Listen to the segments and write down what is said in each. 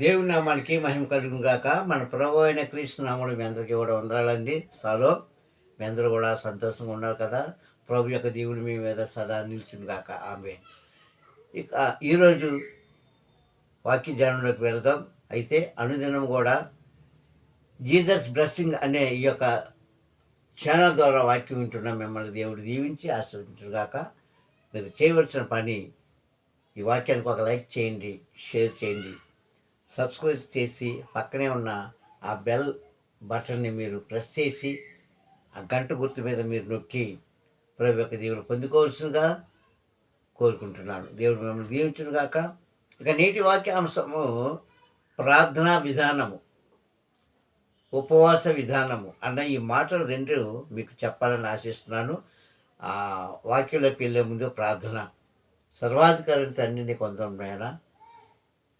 దేవుని నామానికి మహిమ కలుగును గాక. మన ప్రభు అయిన క్రీస్తునామలు మీ అందరికీ కూడా ఉండాలండి సలో మీ అందరూ కూడా సంతోషంగా ఉన్నారు కదా? ప్రభు యొక్క దేవుని మీ మీద సదా నిల్చును గాక. ఆమె ఇక ఈరోజు వాక్య ధ్యానంలోకి వెళదాం. అయితే అనుదినం కూడా జీసస్ బ్లెస్సింగ్ అనే ఈ యొక్క ఛానల్ ద్వారా వాక్యం వింటున్న మిమ్మల్ని దేవుడు దీవించి ఆశీర్వదించుగాక మీరు చేయవలసిన పని ఈ వాక్యానికి ఒక లైక్ చేయండి షేర్ చేయండి. సబ్స్క్రైబ్ చేసి పక్కనే ఉన్న ఆ బెల్ బటన్ని మీరు ప్రెస్ చేసి ఆ గంట గుర్తు మీద మీరు నొక్కి ప్రభు యొక్క దేవుడు పొందుకోవాల్సిందిగా కోరుకుంటున్నాను. దేవుడు మిమ్మల్ని దీవించును గాక ఇక నేటి వాక్యాంశము ప్రార్థనా విధానము ఉపవాస విధానము అన్న ఈ మాటలు రెండు మీకు చెప్పాలని ఆశిస్తున్నాను. ఆ వాక్యంలోకి వెళ్ళే ముందు ప్రార్థన. సర్వాధికారి తండ్రిని కొందాం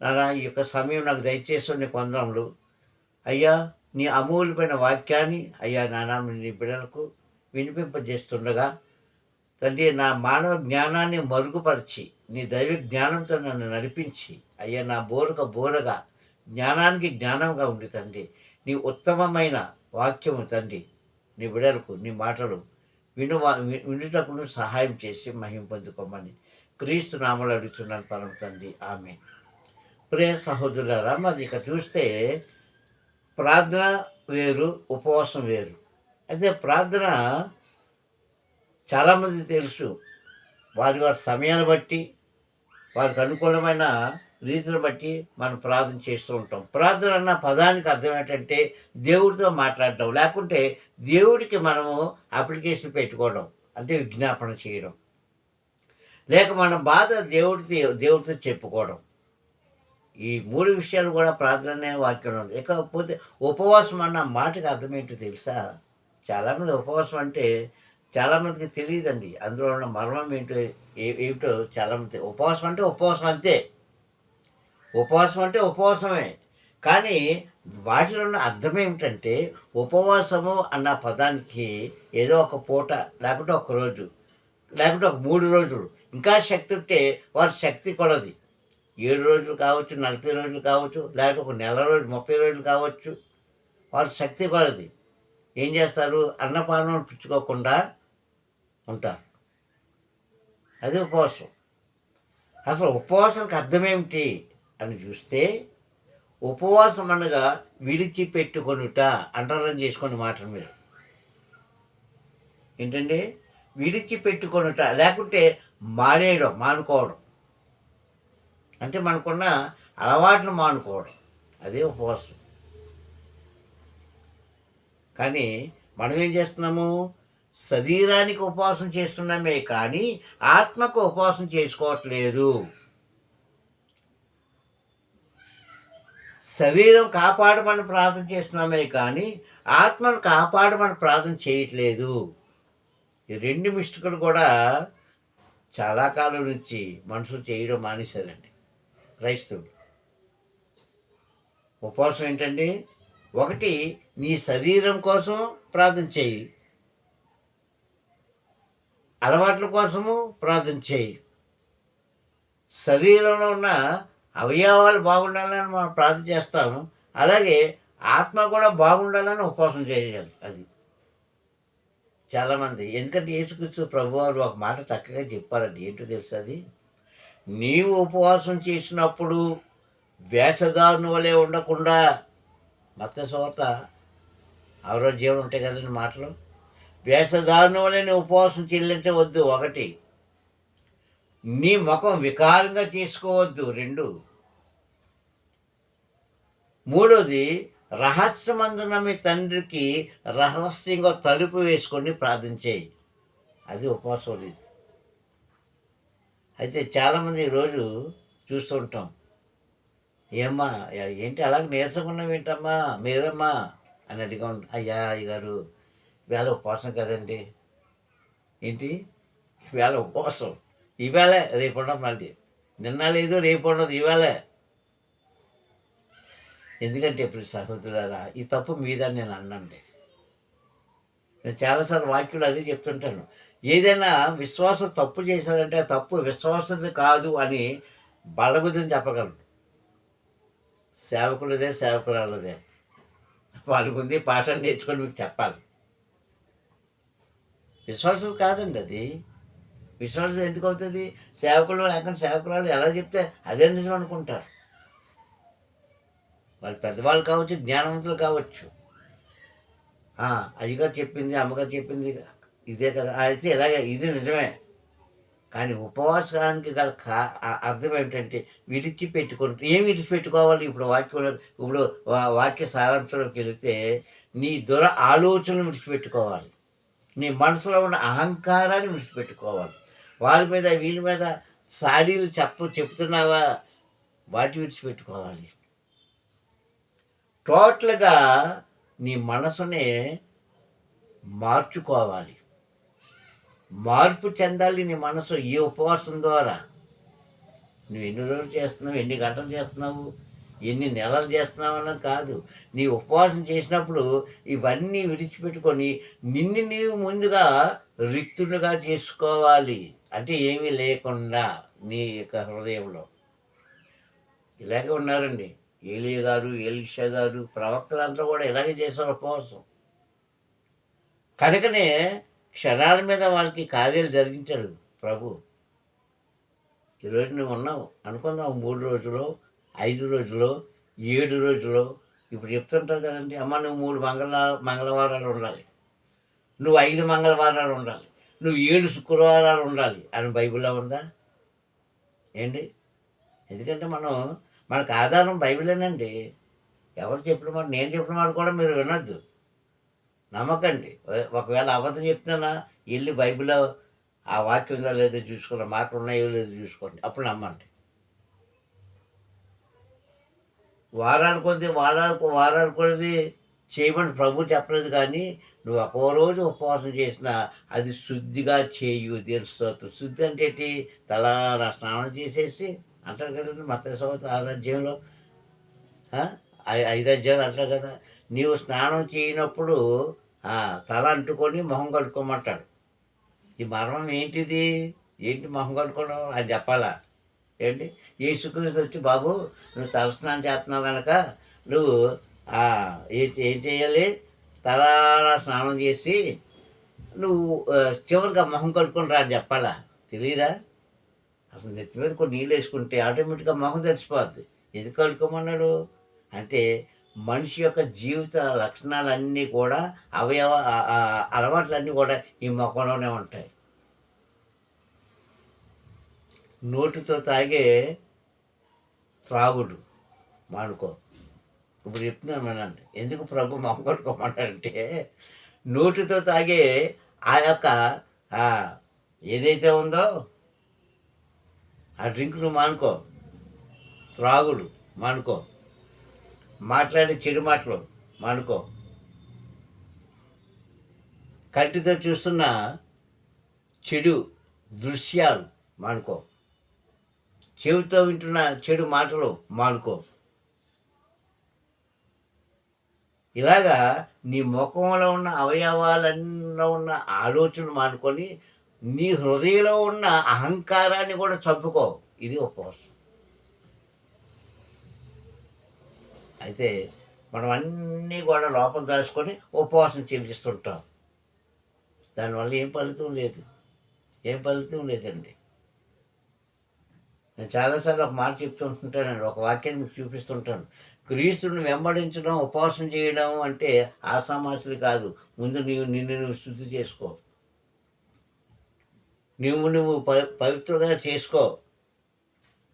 నాయన నానా ఈ యొక్క సమయం నాకు దయచేసి నీ కొందములు అయ్యా నీ అమూల్యమైన వాక్యాన్ని అయ్యా నానా నీ బిడ్డలకు వినిపింపజేస్తుండగా తండ్రి నా మానవ జ్ఞానాన్ని మరుగుపరిచి నీ దైవ జ్ఞానంతో నన్ను నడిపించి అయ్యా నా బోరక బోరగా జ్ఞానానికి జ్ఞానంగా ఉంది తండ్రి. నీ ఉత్తమమైన వాక్యము తండ్రి నీ బిడలకు నీ మాటలు విను వినుటకును సహాయం చేసి మహిం పొందుకోమని క్రీస్తు నామలు అడుగుతున్నాను పరమ తండ్రి. ఆమె ప్రియ సహోదరులారా మరి ఇక చూస్తే ప్రార్థన వేరు ఉపవాసం వేరు. అయితే ప్రార్థన చాలామంది తెలుసు. వారి వారి సమయాన్ని బట్టి వారికి అనుకూలమైన రీతిని బట్టి మనం ప్రార్థన చేస్తూ ఉంటాం. ప్రార్థన అన్న పదానికి అర్థం ఏంటంటే దేవుడితో మాట్లాడటం లేకుంటే దేవుడికి మనము అప్లికేషన్ పెట్టుకోవడం అంటే విజ్ఞాపన చేయడం. లేక మన బాధ దేవుడితో దేవుడితో చెప్పుకోవడం. ఈ మూడు విషయాలు కూడా ప్రాధాన్య వాక్యం ఉంది. ఇకపోతే ఉపవాసం అన్న మాటకి అర్థం ఏంటో తెలుసా? చాలామంది ఉపవాసం అంటే చాలామందికి తెలియదండి. అందులో ఉన్న మర్మం ఏంటో ఏమిటో చాలామంది ఉపవాసం అంటే ఉపవాసం అంతే. ఉపవాసం అంటే ఉపవాసమే. కానీ వాటిలో ఉన్న అర్థం ఏమిటంటే ఉపవాసము అన్న పదానికి ఏదో ఒక పూట లేకపోతే ఒక రోజు లేకపోతే ఒక మూడు రోజులు. ఇంకా శక్తి ఉంటే వారి శక్తి కొలది. ఏడు రోజులు కావచ్చు నలభై రోజులు కావచ్చు లేకపోతే ఒక నెల రోజులు ముప్పై రోజులు కావచ్చు వాళ్ళ శక్తి కొలది ఏం చేస్తారు? అన్నపానం పుచ్చుకోకుండా ఉంటారు. అది ఉపవాసం. అసలు ఉపవాసానికి అర్థం ఏమిటి అని చూస్తే ఉపవాసం అనగా విడిచిపెట్టుకొనుట అండర్లైన్ చేసుకొని మాట మీరు. ఏంటండి? విడిచిపెట్టుకొనుట లేకుంటే మానేయడం మానుకోవడం. అంటే మనకున్న అలవాట్లు మానుకోవడం. అదే ఉపవాసం. కానీ మనం ఏం చేస్తున్నాము? శరీరానికి ఉపవాసం చేస్తున్నామే కానీ ఆత్మకు ఉపవాసం చేసుకోవట్లేదు. శరీరం కాపాడమని ప్రార్థన చేస్తున్నామే కానీ ఆత్మను కాపాడమని ప్రార్థన చేయట్లేదు. ఈ రెండు మిస్టుకులు కూడా చాలా కాలం నుంచి మనుషులు చేయడం మానేశారండి. క్రైస్తవుడు. ఉపవాసం ఏంటండి? ఒకటి నీ శరీరం కోసం ప్రార్థన చేయి. అలవాట్ల కోసము ప్రార్థన చేయి. శరీరంలో ఉన్న అవయవాలు బాగుండాలని మనం ప్రార్థన చేస్తాము. అలాగే ఆత్మ కూడా బాగుండాలని ఉపవాసం చేయాలి అది. చాలామంది ఎందుకంటే యేసుక్రీస్తు ప్రభువారు ఒక మాట చక్కగా చెప్పారండి. ఏంటో తెలుసు అది? నీవు ఉపవాసం చేసినప్పుడు వేషధారుని వలె ఉండకుండా మత సోత అవరో జీవనం ఉంటాయి కదండి మాటలు. వేషధారుని వలె ఉపవాసం చెల్లించవద్దు. ఒకటి నీ ముఖం వికారంగా చేసుకోవద్దు. రెండు మూడోది రహస్యమందున మీ తండ్రికి రహస్యంగా తలుపు వేసుకొని ప్రార్థించేయి అది ఉపవాసం రీతి అయితే చాలామంది ఈరోజు చూస్తూ ఉంటాం. ఏమ్మా ఏంటి అలాగ నీరసకున్నాం ఏంటమ్మా మీరమ్మా అని అడిగా అయ్యా అయ్యగారు వేళ ఉపవాసం కదండి. ఏంటి? వేళ ఉపవాసం. ఇవాళ రేపు ఉండదు మళ్ళీ. నిన్న లేదు రేపు ఉండదు ఇవాళ. ఎందుకంటే ఇప్పుడు సహోదరులారా ఈ తప్పు మీద నేను అన్నండి. నేను చాలాసార్లు వాక్యులు అదే చెప్తుంటాను. ఏదైనా విశ్వాసం తప్పు చేశారంటే తప్పు విశ్వాసది కాదు అని బలగుదని చెప్పగలరు. సేవకులదే సేవకురాలదే వాళ్ళకు ఉంది పాఠం నేర్చుకొని మీకు చెప్పాలి. విశ్వాసం కాదండి అది. విశ్వాసం ఎందుకు అవుతుంది? సేవకులు లేకుండా సేవకురాలు ఎలా చెప్తే అదే నిజం అనుకుంటారు. వాళ్ళు పెద్దవాళ్ళు కావచ్చు జ్ఞానవంతులు కావచ్చు. అయ్యగారు చెప్పింది అమ్మగారు చెప్పింది ఇదే కదా. అయితే ఇలాగే ఇది నిజమే. కానీ ఉపవాసానికి గల కా అర్థం ఏమిటంటే విడిచి పెట్టుకుంటే ఏం విడిచిపెట్టుకోవాలి? ఇప్పుడు వాక్యంలో ఇప్పుడు వా- వాక్య సారాంశంలోకి వెళితే నీ దుర ఆలోచనలు విడిచిపెట్టుకోవాలి. నీ మనసులో ఉన్న అహంకారాన్ని విడిచిపెట్టుకోవాలి. వాళ్ళ మీద వీళ్ళ మీద సాడీలు చెప్ప చెప్తున్నావా? వాటి విడిచిపెట్టుకోవాలి. టోటల్గా నీ మనసుని మార్చుకోవాలి. మార్పు చెందాలి నీ మనసు ఈ ఉపవాసం ద్వారా. నువ్వు ఎన్ని రోజులు చేస్తున్నావు ఎన్ని గంటలు చేస్తున్నావు ఎన్ని నెలలు చేస్తున్నావు అన్నది కాదు. నీ ఉపవాసం చేసినప్పుడు ఇవన్నీ విడిచిపెట్టుకొని నిన్ను నీవు ముందుగా రిక్తులుగా చేసుకోవాలి. అంటే ఏమీ లేకుండా నీ యొక్క హృదయంలో. ఇలాగే ఉన్నారండి. ఏలియ గారు ఏలిష గారు ప్రవక్తలంతా కూడా ఇలాగే చేశారు ఉపవాసం. కనుకనే క్షణాల మీద వాళ్ళకి కార్యాలు జరిగించాడు ప్రభు. ఈరోజు నువ్వు ఉన్నావు అనుకుందాం మూడు రోజులు ఐదు రోజులు ఏడు రోజులు. ఇప్పుడు చెప్తుంటారు కదండి అమ్మ నువ్వు మూడు మంగళ మంగళవారాలు ఉండాలి. నువ్వు ఐదు మంగళవారాలు ఉండాలి. నువ్వు ఏడు శుక్రవారాలు ఉండాలి అని బైబిల్లో ఉందా? ఏంటి? ఎందుకంటే మనం మనకు ఆధారం బైబిలేనండి. ఎవరు చెప్పిన మాట నేను చెప్పిన మాట కూడా మీరు వినొద్దు. నమ్మకండి. ఒకవేళ అబద్ధం చెప్తున్నా వెళ్ళి బైబిల్లో ఆ వాక్యం ఉందా లేదో చూసుకోండి మాట ఉన్నాయో లేదో చూసుకోండి. అప్పుడు నమ్మండి. వారాలు కొద్ది వారాలకు వారాలు కొద్ది చేయమని ప్రభు చెప్పలేదు కానీ నువ్వు ఒక్కో రోజు ఉపవాసం చేసినా అది శుద్ధిగా చేయు తెలుస్తుంది శుద్ధి అంటే ఏంటి? తలారా స్నానం చేసేసి అంటారు కదండి మత సోత ఆరాధ్యంలో ఐ- ఐదు అధ్యాయులు అంటారు కదా నీవు స్నానం చేయనప్పుడు తల అంటుకొని మొహం కడుక్కోమంటాడు. ఈ మరణం ఏంటిది? ఏంటి మొహం కడుక్కోవడం? అది చెప్పాలా? ఏంటి? యేసుక్రీస్తు వచ్చి బాబు నువ్వు తల స్నానం చేస్తున్నావు కనుక నువ్వు ఏం చేయాలి? తల స్నానం చేసి నువ్వు చివరిగా మొహం కడుక్కొని రా అని చెప్పాలా? తెలియదా అసలు నెత్తి మీద కొన్ని నీళ్ళు వేసుకుంటే ఆటోమేటిక్గా మొహం తెరిచిపోద్ది ఎందుకు కడుక్కోమన్నాడు? అంటే మనిషి యొక్క జీవిత లక్షణాలన్నీ కూడా అవయవ అలవాట్లన్నీ కూడా ఈ మొక్కలోనే ఉంటాయి. నోటితో తాగే త్రాగుడు మానుకో. ఇప్పుడు చెప్తున్నాను వినండి. ఎందుకు ప్రభు మొక్క కొట్టుకోమంటారంటే నోటితో తాగే ఆ యొక్క ఏదైతే ఉందో ఆ డ్రింక్ నువ్వు మానుకో. త్రాగుడు మానుకో. మాట్లాడే చెడు మాటలు మానుకో. కంటితో చూస్తున్న చెడు దృశ్యాలు మానుకో. చెవితో వింటున్న చెడు మాటలు మానుకో. ఇలాగా నీ ముఖంలో ఉన్న అవయవాలలో ఉన్న ఆలోచనలు మానుకొని నీ హృదయంలో ఉన్న అహంకారాన్ని కూడా చంపుకో. ఇది ఉపవాసం అయితే మనం అన్నీ కూడా లోపల దాచుకొని ఉపవాసం చెల్లిస్తుంటాం దానివల్ల ఏం ఫలితం లేదు. ఏం ఫలితం లేదండి. నేను చాలాసార్లు ఒక మాట చెప్తుంటుంటానండి. ఒక వాక్యాన్ని మీకు చూపిస్తుంటాను. క్రీస్తుని వెంబడించడం ఉపవాసం చేయడం అంటే ఆసామాసులు కాదు. ముందు నీవు నిన్ను నువ్వు శుద్ధి చేసుకో. నువ్వు నువ్వు ప పవిత్రంగా చేసుకో.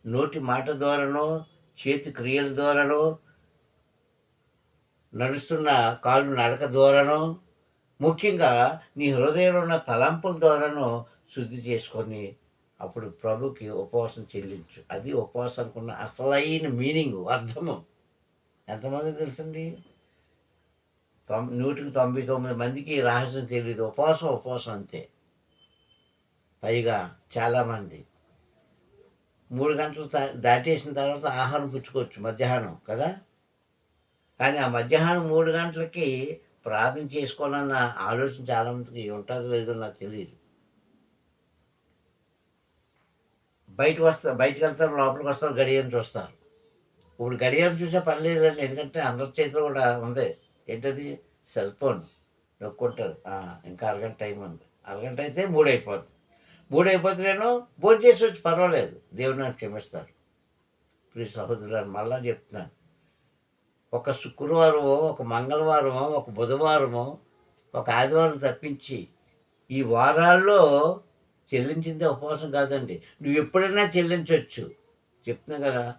నోటి మాట ద్వారానో చేతి క్రియల ద్వారానో నడుస్తున్న కాళ్ళు నడక ద్వారానో ముఖ్యంగా నీ హృదయంలో ఉన్న తలంపుల ద్వారానో శుద్ధి చేసుకొని అప్పుడు ప్రభుకి ఉపవాసం చెల్లించు. అది ఉపవాసానికి ఉన్న అసలైన మీనింగ్ అర్థము. ఎంతమంది తెలుసండి? తొం నూటికి తొంభై తొమ్మిది మందికి రహస్యం తెలియదు ఉపవాసం ఉపవాసం అంతే. పైగా చాలామంది. మూడు గంటలు దా- దాటేసిన తర్వాత ఆహారం పుచ్చుకోవచ్చు మధ్యాహ్నం కదా? కానీ ఆ మధ్యాహ్నం మూడు గంటలకి ప్రార్థన చేసుకోవాలన్న ఆలోచన చాలామందికి ఉంటుందో లేదో నాకు తెలియదు బయటకు వస్తారు బయటకు వెళ్తారు లోపలికి వస్తారు గడియారం చూస్తారు. ఇప్పుడు గడియారం చూసే పర్లేదండి ఎందుకంటే అందరి చేతిలో కూడా ఉంది. ఏంటది? Cell phone. నొక్కుంటారు. ఇంకా అరగంట టైం ఉంది. అరగంట అయితే మూడు అయిపోతుంది మూడు అయిపోతే నేను భోజనం చేసి వచ్చి పర్వాలేదు. దేవుడు నన్ను క్షమిస్తాడు. ప్రియ సహోదరులను మళ్ళా చెప్తున్నాను. ఒక శుక్రవారమో ఒక మంగళవారమో ఒక బుధవారమో ఒక ఆదివారం తప్పించి ఈ వారాల్లో చెల్లించిందే ఉపవాసం కాదండి. నువ్వు ఎప్పుడైనా చెల్లించవచ్చు చెప్తున్నా కదా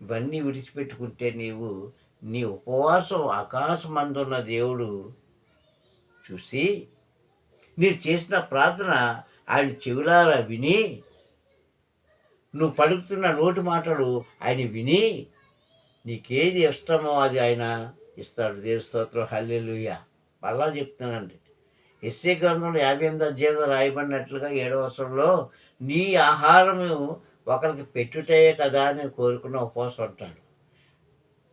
ఇవన్నీ విడిచిపెట్టుకుంటే నీవు నీ ఉపవాసం ఆకాశం అందున్న దేవుడు చూసి నీరు చేసిన ప్రార్థన ఆయన చెవులారా విని నువ్వు పలుకుతున్న నోటి మాటలు ఆయన విని నీకేది ఇష్టమో అది ఆయన ఇస్తాడు. దేవు స్తోత్రం. హల్లెలూయ. మళ్ళా చెప్తున్నానండి. ఎస్ఏ గ్రంథంలో యాభై ఎనిమిది అధ్యాయంలో రాయబడినట్లుగా ఏడవ వర్షంలో నీ ఆహారము ఒకరికి పెట్టుటయే కదా అని కోరుకున్న ఉపవాసం అంటాడు.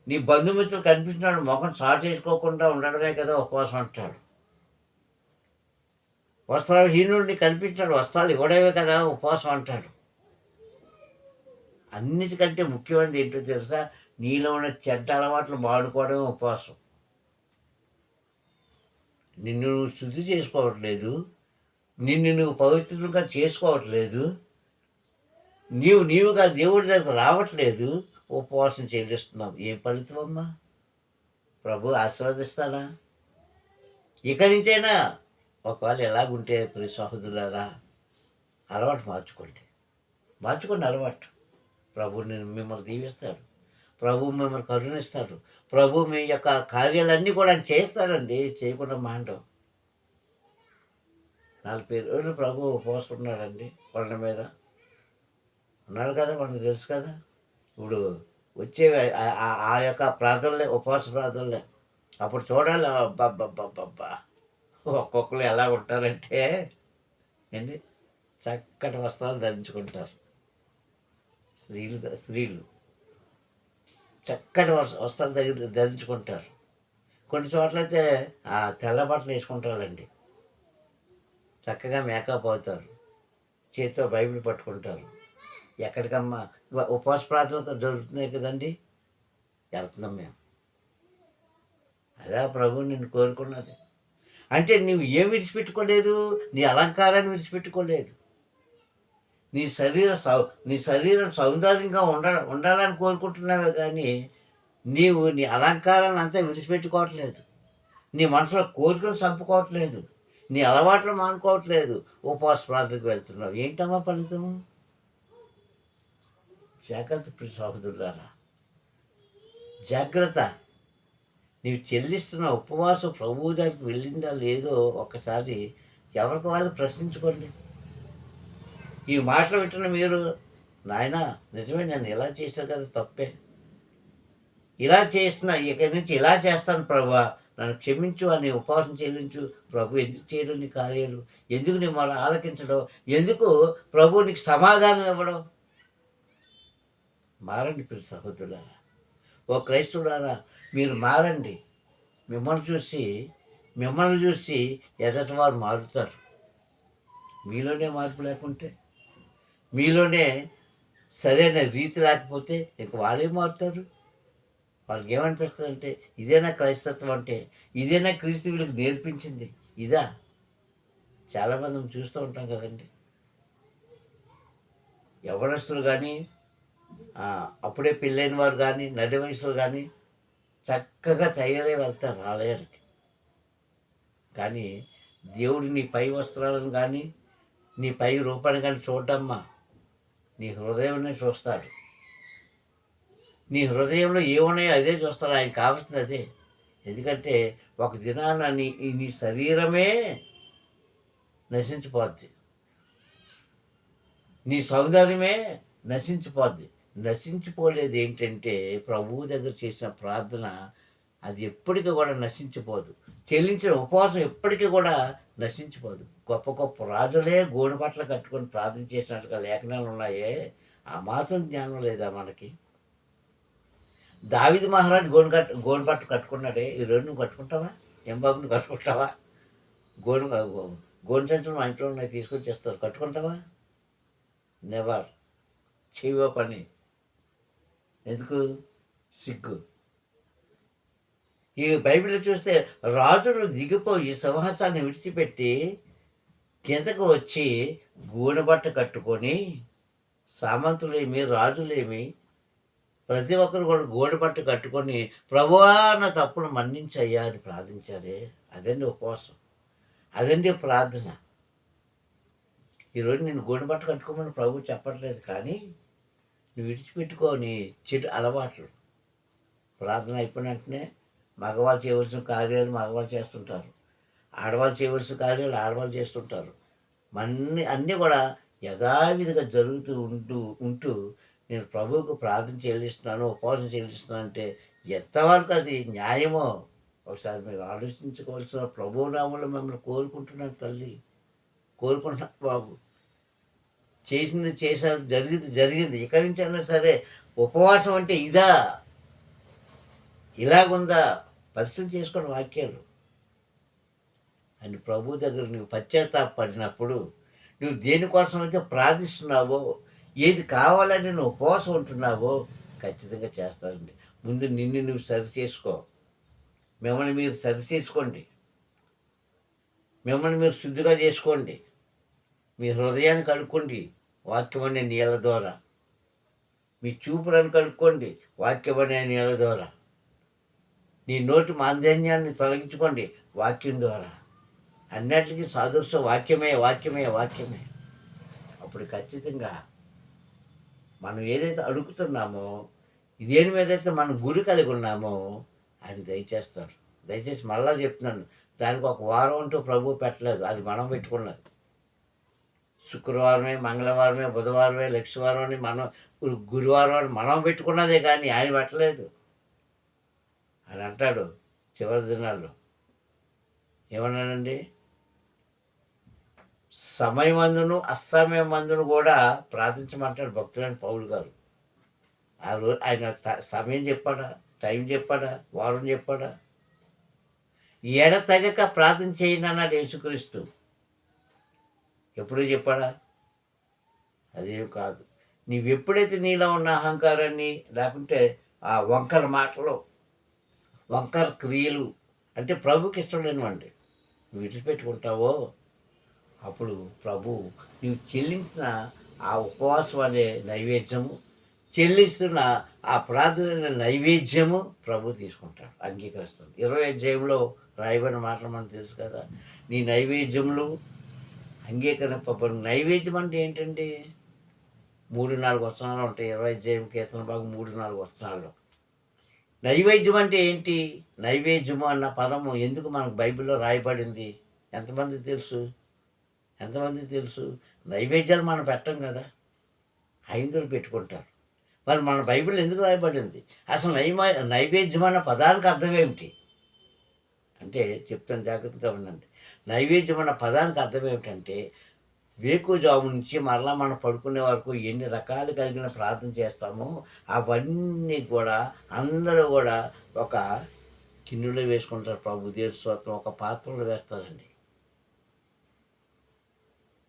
నీ బంధుమిత్రులు కనిపించినాడు ముఖం చాటు చేసుకోకుండా ఉండడమే కదా ఉపవాసం అంటాడు. వస్త్రాలు హీనుడిని కనిపించాడు వస్త్రాలు ఇవ్వడమే కదా ఉపవాసం అంటాడు. అన్నిటికంటే ముఖ్యమైనది ఏంటో తెలుసా? నీలో ఉన్న చెడ్డ అలవాట్లు మాడుకోవడమే ఉపవాసం. నిన్ను నువ్వు శుద్ధి చేసుకోవట్లేదు. నిన్ను నువ్వు పవిత్రంగా చేసుకోవట్లేదు. నీవు నీవుగా దేవుడి దగ్గర రావట్లేదు. ఉపవాసం చెల్లిస్తున్నావు ఏ ఫలితం అమ్మా? ప్రభు ఆశీర్వదిస్తానా ఇక్కడి నుంచైనా ఒకవేళ ఎలాగుంటే ప్రియ సహోదరులారా అలవాటు మార్చుకోండి. మార్చుకోండి అలవాటు. ప్రభు నేను మిమ్మల్ని దీవిస్తాడు. ప్రభు మిమ్మల్ని కరుణిస్తాడు ప్రభు మీ యొక్క కార్యాలన్నీ కూడా ఆయన చేస్తాడండి. చేయకుండా మాండం నలభై రోజులు ప్రభు పోసుకున్నాడండి కొండ మీద. ఉన్నాడు కదా మనకు తెలుసు కదా. ఇప్పుడు వచ్చే ఆ- ఆ- యొక్క ప్రార్థనలే ఉపవాస ప్రార్థనలే. అప్పుడు చూడాలి అబ్బబ్బబ్బబ్బబ్బా. ఒక్కొక్కరు ఎలా ఉంటారంటే ఏంటి? చక్కటి వస్త్రాలు ధరించుకుంటారు. స్త్రీలు స్త్రీలు. చక్కటి వస్త్రాలు దగ్గర ధరించుకుంటారు. కొన్ని చోట్ల అయితే ఆ తెల్ల బట్టలు వేసుకుంటారండి చక్కగా మేకప్ అవుతారు. చేతితో బైబిల్ పట్టుకుంటారు. ఎక్కడికమ్మా ఉపవాస ప్రార్థనలు జరుగుతున్నాయి కదండి. వెళ్తున్నాం మేము. అదే ప్రభు నిన్ను కోరుకున్నది. అంటే నువ్వు ఏం విడిచిపెట్టుకోలేదు నీ అలంకారాన్ని విడిచిపెట్టుకోలేదు. నీ శరీర సౌ నీ శరీరం సౌందర్యంగా ఉండ ఉండాలని కోరుకుంటున్నావే కానీ నీవు నీ అలంకారాన్ని అంతా విడిచిపెట్టుకోవట్లేదు. నీ మనసులో కోరికలు చంపుకోవట్లేదు. నీ అలవాట్లు మానుకోవట్లేదు. ఉపవాస ప్రార్థనకు వెళ్తున్నావు. ఏంటమ్మా ఫలితము జాగ్రత్త ప్రియ సహోదరులారా. జాగ్రత్త. నీవు చెల్లిస్తున్న ఉపవాసం ప్రభువు దగ్గరికి వెళ్ళిందా లేదో ఒక్కసారి ఎవరికి వాళ్ళు ప్రశ్నించుకోండి. ఈ మాటలు వింటున్న మీరు నాయన నిజమే నేను ఇలా చేశాను కదా తప్పే. ఇలా చేసిన ఇక్కడి నుంచి ఇలా చేస్తాను ప్రభా. నన్ను క్షమించు అని ఉపవాసం చెల్లించు. ప్రభు ఎందుకు చేయడం నీ కార్యాలు? ఎందుకు నీ మన ఆలకించడం? ఎందుకు ప్రభు నీకు సమాధానం ఇవ్వడం? మారండి పిల్ల సహోదరులారా. ఓ క్రైస్తవులారా మీరు మారండి. మిమ్మల్ని చూసి మిమ్మల్ని చూసి ఎదటి వారు మారుతారు. మీలోనే మార్పు లేకుంటే మీలోనే సరైన రీతి లేకపోతే ఇంక వాళ్ళే మారుతారు? వాళ్ళకి ఏమనిపిస్తుంది అంటే ఇదేనా క్రైస్తత్వం అంటే ఇదేనా క్రీస్తు వీళ్ళకి నేర్పించింది? ఇదా? చాలామంది మనం చూస్తూ ఉంటాం కదండి. యవనస్తులు కానీ అప్పుడే పెళ్ళైన వారు కానీ నడి వయసులు కానీ చక్కగా తయారై వెళ్తారు ఆలయానికి. కానీ దేవుడు నీ పై వస్త్రాలను కానీ నీ పై రూపాన్ని కానీ చూడమ్మా. నీ హృదయంనే చూస్తాడు. నీ హృదయంలో ఏమున్నాయో అదే చూస్తాడు. ఆయన కావాల్సింది అదే. ఎందుకంటే ఒక దినాన నీ నీ శరీరమే నశించిపోద్ది. నీ సౌందర్యమే నశించిపోద్ది. నశించిపోలేదు ఏంటంటే ప్రభువు దగ్గర చేసిన ప్రార్థన అది ఎప్పటికీ కూడా నశించిపోదు. చెల్లించిన ఉపవాసం ఎప్పటికీ కూడా నశించిపోదు. గొప్ప గొప్ప రాజులే గోను బట్టలు కట్టుకొని ప్రార్థన చేసినట్టుగా లేఖనాలు ఉన్నాయే? ఆ మాత్రం జ్ఞానం లేదా మనకి? దావిది మహారాజు గోను కట్టు గోను బట్ట కట్టుకున్నాడే. ఈ రెండు నువ్వు కట్టుకుంటావా? ఎంబాబుని నువ్వు కట్టుకుంటావా? గోను గోను సంచులు మా ఇంట్లో ఉన్నాయి తీసుకొచ్చేస్తారు కట్టుకుంటావా? నెవర్ చేయవ పని. ఎందుకు? సిగ్గు. ఈ బైబిల్లో చూస్తే రాజులు దిగిపోయి సింహాసాన్ని విడిచిపెట్టి కిందకు వచ్చి గూనెబట్ట కట్టుకొని సామంతులేమి రాజులేమి ప్రతి ఒక్కరు కూడా గూడబట్ట కట్టుకొని ప్రభువా నా తప్పును మన్నించయ్యా అని ప్రార్థించారే. అదండి ఉపవాసం. అదండి ప్రార్థన. ఈరోజు నేను గూడబట్ట కట్టుకోమని ప్రభు చెప్పట్లేదు కానీ నువ్వు విడిచిపెట్టుకొని చెడు అలవాట్లు. ప్రార్థన అయిపోయిన వెంటనే మగవాళ్ళు చేయవలసిన కార్యాలు మగవాళ్ళు చేస్తుంటారు. ఆడవాళ్ళు చేయవలసిన కార్యాలు ఆడవాళ్ళు చేస్తుంటారు. అన్నీ అన్నీ కూడా యథావిధిగా జరుగుతూ ఉంటూ ఉంటూ నేను ప్రభువుకు ప్రార్థన చెల్లిస్తున్నాను ఉపవాసం చెల్లిస్తున్నాను అంటే ఎంతవరకు అది న్యాయమో ఒకసారి మీరు ఆలోచించుకోవాల్సిన ప్రభునామంలో మిమ్మల్ని కోరుకుంటున్నాను తల్లి. కోరుకుంటున్నాను బాబు. చేసింది చేశారు జరిగింది జరిగింది. ఇక్కడి నుంచి అయినా సరే ఉపవాసం అంటే ఇదా? ఇలాగుందా? పరిస్థితి చేసుకోండి వాక్యాలు. అని ప్రభు దగ్గర నువ్వు పశ్చాత్తాపడినప్పుడు నువ్వు దేనికోసం అయితే ప్రార్థిస్తున్నావో ఏది కావాలని నువ్వు ఉపవాసం ఉంటున్నావో ఖచ్చితంగా చేస్తానండి ముందు నిన్ను నువ్వు సరి చేసుకో. మిమ్మల్ని మీరు సరి చేసుకోండి. మిమ్మల్ని మీరు శుద్ధిగా చేసుకోండి. మీ హృదయాన్ని కడుక్కోండి వాక్యం అనే నీళ్ళ ద్వారా. మీ చూపులను కడుక్కోండి వాక్యం అనే నీళ్ళ ద్వారా. నీ నోటి మాంధన్యాన్ని తొలగించుకోండి వాక్యం ద్వారా. అన్నిటికీ సాదృశ్య వాక్యమే వాక్యమే వాక్యమే. అప్పుడు ఖచ్చితంగా మనం ఏదైతే అడుగుతున్నామో దేని మీద అయితే మనం గురి కలిగి ఉన్నామో ఆయన దయచేస్తాడు దయచేసి మళ్ళా చెప్తున్నాను దానికి ఒక వారం అంటూ ప్రభు పెట్టలేదు అది మనం పెట్టుకున్నది. శుక్రవారమే మంగళవారమే బుధవారమే లక్షవారం అని మనం గురువారం అని మనం పెట్టుకున్నదే కానీ ఆయన పెట్టలేదు. అని అంటాడు చివరి దినాల్లో. ఏమన్నానండి సమయమందును మందును కూడా ప్రార్థించమంటాడు భక్తులైన పౌలు గారు. ఆ రోజు ఆయన సమయం చెప్పాడా టైం చెప్పాడా వారం చెప్పాడా? ఎడ తగక ప్రార్థన చేయండి అన్నాడు యేసుక్రీస్తు. ఎప్పుడూ చెప్పాడా? అదేం కాదు. నీవెప్పుడైతే నీలో ఉన్న అహంకారాన్ని లేకుంటే ఆ వంకర మాటలు వంకర క్రియలు అంటే ప్రభుకి ఇష్టం లేనివండి నువ్వు విడిచిపెట్టుకుంటావో అప్పుడు ప్రభు నీవు చెల్లించిన ఆ ఉపవాసం అనే నైవేద్యము చెల్లిస్తున్న ఆ ప్రార్థన నైవేద్యము ప్రభు తీసుకుంటాడు అంగీకరిస్తాడు. ఇరవై అధ్యాయంలో రాయబడిన మాటలు మనకు తెలుసు కదా నీ నైవేద్యములు అంగీకరింపబడి నైవేద్యం అంటే ఏంటండి? మూడు నాలుగు వచనాలు ఉంటాయి ఇరవై అధ్యాయం కీర్తన భాగం మూడు నాలుగు వచనాల్లో. నైవేద్యం అంటే ఏంటి? నైవేద్యము అన్న పదము ఎందుకు మనకు బైబిల్లో రాయబడింది? ఎంతమంది తెలుసు? ఎంతమంది తెలుసు? నైవేద్యాలు మనం పెట్టం కదా. హైందువులు పెట్టుకుంటారు. మరి మన బైబిల్ ఎందుకు రాయబడింది? అసలు నైమా నైవేద్యం అన్న పదానికి అర్థం ఏమిటి? అంటే చెప్తాను జాగ్రత్తగా ఉండండి. నైవేద్యం అన్న పదానికి అర్థం ఏమిటంటే వేకుజాము నుంచి మరలా మనం పడుకునే వరకు ఎన్ని రకాలు కలిగిన ప్రార్థన చేస్తామో అవన్నీ కూడా అందరూ కూడా ఒక కిన్నులో వేసుకుంటారు ప్రభు. దేశ ఒక పాత్రలో వేస్తారండి.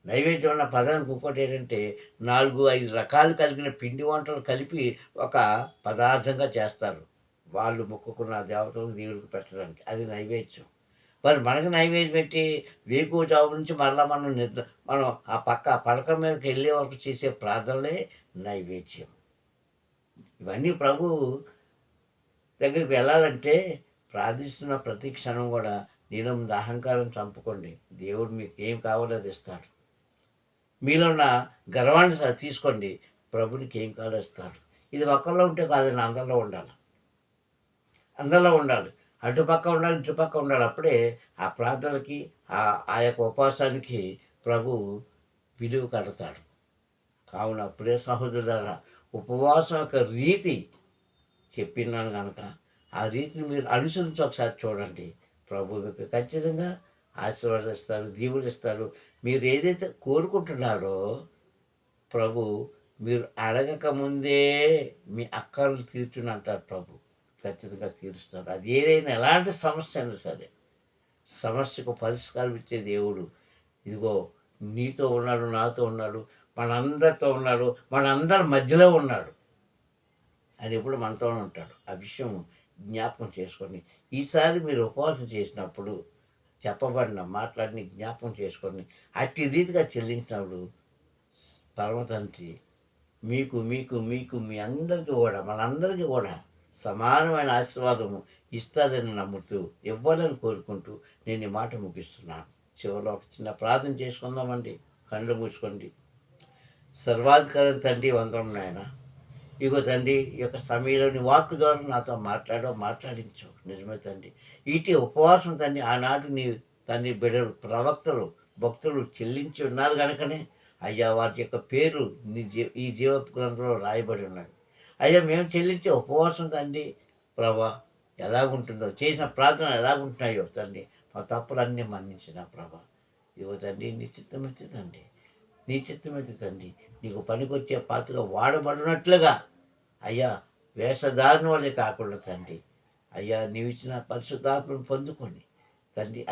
నైవేద్యం అన్న పదానికి ఇంకోటి ఏంటంటే నాలుగు ఐదు రకాలు కలిగిన పిండి వంటలు కలిపి ఒక పదార్థంగా చేస్తారు. వాళ్ళు మొక్కుకున్న దేవతలకు దేవుడికి పెట్టడానికి. అది నైవేద్యం. మరి మనకు నైవేద్యం పెట్టి వేకువ జాబు నుంచి మరలా మనం నిద్ర మనం ఆ పక్క ఆ పడక మీదకి వెళ్ళే వరకు చేసే ప్రార్థనలే నైవేద్యం. ఇవన్నీ ప్రభు దగ్గరికి వెళ్ళాలంటే ప్రార్థిస్తున్న ప్రతి క్షణం కూడా నేను అహంకారం చంపుకోండి. దేవుడు మీకు ఏం కావాలో అది ఇస్తాడు. మీలో ఉన్న గర్వాన్ని తీసుకోండి. ప్రభునికి ఏం కావాలో ఇది ఒక్కరిలో ఉంటే కాదండి అందరిలో ఉండాలి. అందరిలో ఉండాలి. అటుపక్క ఉండాలి ఇటుపక్క ఉండాలి. అప్పుడే ఆ ప్రార్థనలకి ఆ ఆ యొక్క ఉపవాసానికి ప్రభు విలువ కడతాడు. కావున అప్పుడే సహోదరుల ఉపవాసం యొక్క రీతి చెప్పినాను కనుక ఆ రీతిని మీరు అనుసరించి ఒకసారి చూడండి. ప్రభు మీకు ఖచ్చితంగా ఆశీర్వదిస్తారు దీవులు ఇస్తారు మీరు ఏదైతే కోరుకుంటున్నారో ప్రభు మీరు అడగక ముందే మీ అక్కర్లు తీర్చుని అంటారు ప్రభు. ఖచ్చితంగా తీరుస్తారు. అది ఏదైనా ఎలాంటి సమస్య అయినా సరే సమస్యకు పరిష్కారం ఇచ్చే దేవుడు. ఇదిగో నీతో ఉన్నాడు నాతో ఉన్నాడు మనందరితో ఉన్నాడు మనందరి మధ్యలో ఉన్నాడు అని ఎప్పుడు మనతోనే ఉంటాడు. ఆ విషయం జ్ఞాపకం చేసుకొని ఈసారి మీరు ఉపవాసం చేసినప్పుడు చెప్పబడిన మాట్లాడిని జ్ఞాపకం చేసుకొని అట్టి రీతిగా చెల్లించినప్పుడు పరమతంత్రి మీకు మీకు మీకు మీ అందరికీ కూడా మనందరికీ కూడా సమానమైన ఆశీర్వాదము ఇస్తారని నమ్ముతూ ఇవ్వాలని కోరుకుంటూ నేను ఈ మాట ముగిస్తున్నాను. చివరిలో ఒక చిన్న ప్రార్థన చేసుకుందామండి. కళ్ళు మూసుకోండి. సర్వాధికారం తండ్రి వందరం నాయన. ఇగో తండ్రి ఈ యొక్క సమయంలోని వాక్కు ద్వారా నాతో మాట్లాడో మాట్లాడించు. నిజమే తండ్రి. ఇటీ ఉపవాసం తండ్రి ఆనాడు నీ తండ్రి బిడ్డలు ప్రవక్తలు భక్తులు చెల్లించి ఉన్నారు కనుకనే అయ్యా వారి యొక్క పేరు నీ జీ ఈ జీవ గ్రంథంలో రాయబడి ఉన్నది. అయ్యా మేము చెల్లించే ఉపవాసం తండ్రి ప్రభా ఎలాగుంటుందో చేసిన ప్రార్థన ఎలాగుంటున్నాయో తండ్రి మా తప్పులన్నీ మన్నించిన ప్రభా. ఇవ్వ తండ్రి నీ చిత్తమైతే తండ్రి నీ చిత్తమైతే తండ్రి నీకు పనికొచ్చే పాత్రగా వాడబడినట్లుగా అయ్యా వేషధారణ వల్లే కాకుండా తండ్రి. అయ్యా నీవు ఇచ్చిన పరిశుద్ధాత్మను పొందుకొని తండ్రి